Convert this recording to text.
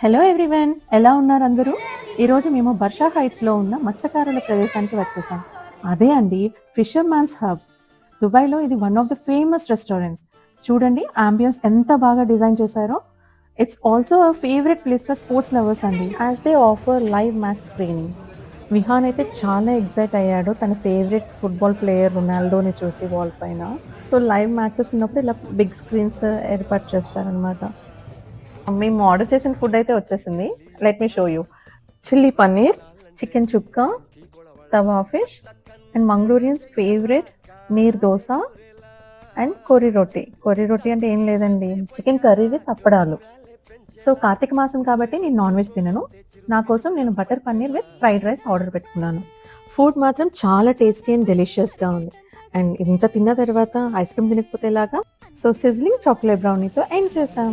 Hello everyone ఎలా ఉన్నారు అందరూ? ఈరోజు మేము బర్షా హైట్స్లో ఉన్న మత్స్యకారుల ప్రదేశానికి వచ్చేసాం. అదే అండి ఫిషర్ మ్యాన్స్ హబ్ దుబాయ్లో ఇది one of the famous restaurants చూడండి అంబియన్స్ ఎంత బాగా డిజైన్ చేశారో. It's also a favourite place for sports lovers అండి. As they offer live match screening Vihaan అయితే చాలా ఎగ్జైట్ అయ్యాడు. తన ఫేవరెట్ ఫుట్బాల్ ప్లేయర్ రొనాల్డోని చూసి వాల్ పైన. సో లైవ్ మ్యాచెస్ ఉన్నప్పుడు ఇలా బిగ్ స్క్రీన్స్ uh, ఏర్పాటు చేస్తారనమాట మేము ఆర్డర్ చేసిన ఫుడ్ అయితే వచ్చేసింది. Let me show you chilli paneer chicken chukka tawa fish and Mangaloreans favourite neer dosa and kori rotti kori రొట్టి అంటే ఏం లేదండి. చికెన్ కర్రీ విత్ అప్పడాలు సో కార్తీక మాసం కాబట్టి నేను నాన్ వెజ్ తినను. నా కోసం నేను butter paneer with fried rice order పెట్టుకున్నాను. ఫుడ్ మాత్రం చాలా టేస్టీ అండ్ డెలిషియస్గా ఉంది. అండ్ ఇంత తిన్న తర్వాత ఐస్ క్రీమ్ తినకపోతే ఎలాగా? సో సిజ్లింగ్ చాక్లెట్ బ్రౌనీతో ఎండ్ చేసాం.